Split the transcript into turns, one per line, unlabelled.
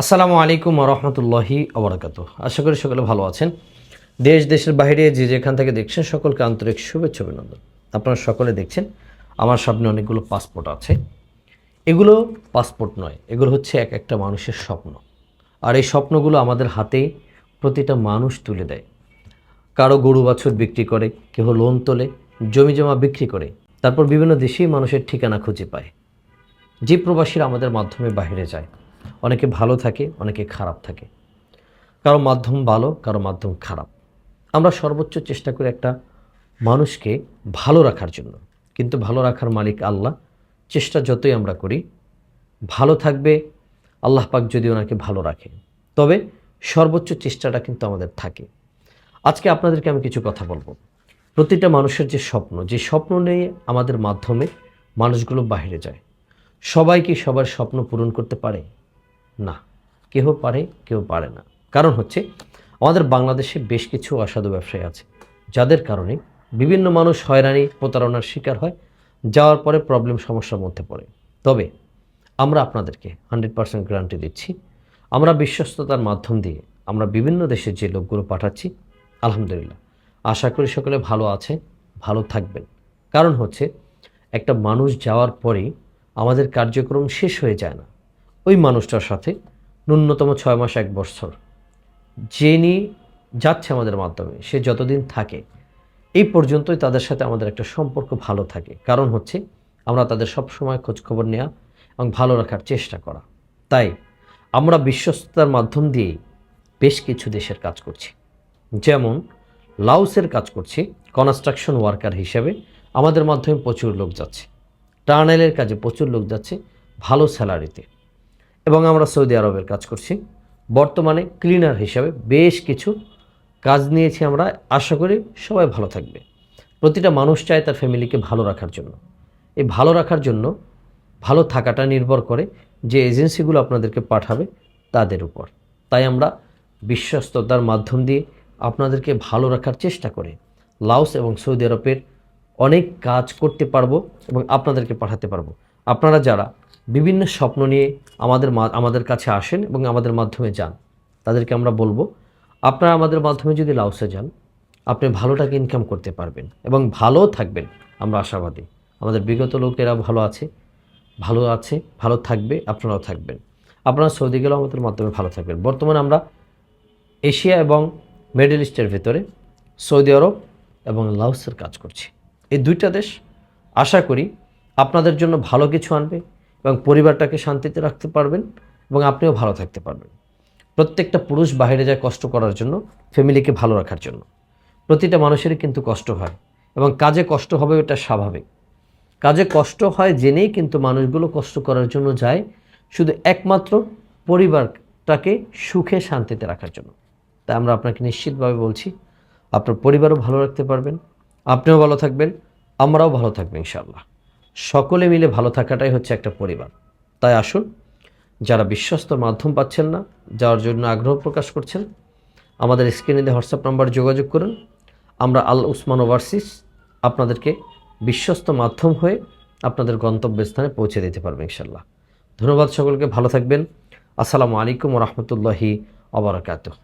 আসসালামু আলাইকুম রহমতুল্লাহি আবরাকাত আশা করি সকলে ভালো আছেন। দেশ, দেশের বাইরে যে যেখান থেকে দেখছেন, সকলকে আন্তরিক শুভেচ্ছা অভিনন্দন। আপনারা সকলে দেখছেন, আমার সামনে অনেকগুলো পাসপোর্ট আছে। এগুলো পাসপোর্ট নয়, এগুলো হচ্ছে এক একটা মানুষের স্বপ্ন। আর এই স্বপ্নগুলো আমাদের হাতে প্রতিটা মানুষ তুলে দেয়। কারও গরু, বাছুর বিক্রি করে কেউ লোন তোলে, জমি জমা বিক্রি করে, তারপর বিভিন্ন দেশেই মানুষের ঠিকানা খুঁজে পায়। যে প্রবাসীরা আমাদের মাধ্যমে বাইরে যায় অনেকে ভালো থাকে, অনেকে খারাপ থাকে। কারও মাধ্যম ভালো, কারও মাধ্যম খারাপ। আমরা সর্বোচ্চ চেষ্টা করি একটা মানুষকে ভালো রাখার জন্য। কিন্তু ভালো রাখার মালিক আল্লাহ। চেষ্টা যতই আমরা করি, ভালো থাকবে, আল্লাহ পাক যদি ওনাকে ভালো রাখে। তবে সর্বোচ্চ চেষ্টাটা কিন্তু আমাদের থাকে। আজকে আপনাদেরকে আমি কিছু কথা বলব। প্রতিটা মানুষের যে স্বপ্ন যে স্বপ্ন নিয়ে আমাদের মাধ্যমে মানুষগুলো বাইরে যায়। সবাই কি সবার স্বপ্ন পূরণ করতে পারে? না। কেউ পারে কেউ পারে না। কারণ হচ্ছে, আমাদের বাংলাদেশে বেশ কিছু অসাধু ব্যবসায়ী আছে, যাদের কারণে বিভিন্ন মানুষ হয়রানি, প্রতারণার শিকার হয়, যাওয়ার পরে প্রবলেম সমস্যার মধ্যে পড়ে। তবে আমরা আপনাদেরকে হান্ড্রেড পার্সেন্ট গ্যারান্টি দিচ্ছি, আমরা বিশ্বস্ততার মাধ্যম দিয়ে আমরা বিভিন্ন দেশে যে লোকগুলো পাঠাচ্ছি, আলহামদুলিল্লাহ, আশা করি সকলে ভালো আছে, ভালো থাকবেন। কারণ হচ্ছে, একটা মানুষ যাওয়ার পরেই আমাদের কার্যক্রম শেষ হয়ে যায় না। ওই মানুষটার সাথে ন্যূনতম ছয় মাস, এক বছর। যিনি যাচ্ছে আমাদের মাধ্যমে, সে যতদিন থাকে, এই পর্যন্তই তাদের সাথে আমাদের একটা সম্পর্ক ভালো থাকে। কারণ হচ্ছে, আমরা তাদের সব সময় খোঁজখবর নেওয়া এবং ভালো রাখার চেষ্টা করা। তাই, আমরা বিশ্বস্ততার মাধ্যম দিয়েই বেশ কিছু দেশের কাজ করছি। যেমন লাউসের কাজ করছি, কনস্ট্রাকশন ওয়ার্কার হিসেবে। আমাদের মাধ্যমে প্রচুর লোক যাচ্ছে। টার্নেলের কাজে প্রচুর লোক যাচ্ছে, ভালো স্যালারিতে। এবং আমরা সৌদি আরবের কাজ করছি। বর্তমানে ক্লিনার হিসাবে বেশ কিছু কাজ নিয়েছি আমরা। আশা করি সবাই ভালো থাকবে। প্রতিটা মানুষ চায় তার ফ্যামিলিকে ভালো রাখার জন্য। এই ভালো রাখার জন্য ভালো থাকাটা নির্ভর করে যে এজেন্সিগুলো আপনাদেরকে পাঠাবে তাদের উপর। তাই আমরা বিশ্বস্ততার মাধ্যম দিয়ে আপনাদেরকে ভালো রাখার চেষ্টা করে লাওস এবং সৌদি আরবের অনেক কাজ করতে পারব এবং আপনাদেরকে পাঠাতে পারব। আপনারা যারা বিভিন্ন স্বপ্ন নিয়ে আমাদের আমাদের কাছে আসেন এবং আমাদের মাধ্যমে যান, তাদেরকে আমরা বলব, আপনারা আমাদের মাধ্যমে যদি লাউসে যান, আপনি ভালো টাকা ইনকাম করতে পারবেন এবং ভালো থাকবেন, আমরা আশাবাদী। আমাদের বিগত লোকেরা ভালো আছে ভালো আছে, ভালো থাকবে, আপনারাও থাকবেন। আপনারা সৌদি গেলেও আমাদের মাধ্যমে ভালো থাকবেন। বর্তমানে আমরা এশিয়া এবং মিডল ইস্টের ভেতরে সৌদি আরব এবং লাওসের কাজ করছি। এই দুইটা দেশ, আশা করি আপনাদের জন্য ভালো কিছু আনবে এবং পরিবারটাকে শান্তিতে রাখতে পারবেন এবং আপনিও ভালো থাকতে পারবেন। প্রত্যেকটা পুরুষ বাইরে যায় কষ্ট করার জন্য ফ্যামিলিকে ভালো রাখার জন্য। প্রতিটা মানুষেরই কিন্তু কষ্ট হয় এবং কাজে কষ্ট হবে এটা স্বাভাবিক। কাজে কষ্ট হয় জেনেই কিন্তু মানুষগুলো কষ্ট করার জন্য যায় শুধু একমাত্র পরিবারটাকে সুখে শান্তিতে রাখার জন্য। তাই আমরা আপনাকে নিশ্চিতভাবে বলছি, আপনার পরিবারও ভালো রাখতে পারবেন, আপনিও ভালো থাকবেন, আমরাও ভালো থাকবেন ইনশাল্লাহ সকলে মিলে ভালো থাকাটাই হচ্ছে একটা পরিবার। তাই আসুন, যারা বিশ্বস্ত মাধ্যম পাচ্ছেন না যাওয়ার জন্য আগ্রহ প্রকাশ করছেন, আমাদের স্ক্রিনে দিয়ে হোয়াটসঅ্যাপ নাম্বার যোগাযোগ করুন। আমরা আল উসমান ওভারসিস আপনাদেরকে বিশ্বস্ত মাধ্যম হয়ে আপনাদের গন্তব্যস্থানে পৌঁছে দিতে পারবে ইনশাল্লাহ ধন্যবাদ সকলকে, ভালো থাকবেন। আসসালামু আলাইকুম রহমতুল্লাহি আবরাকাতুহ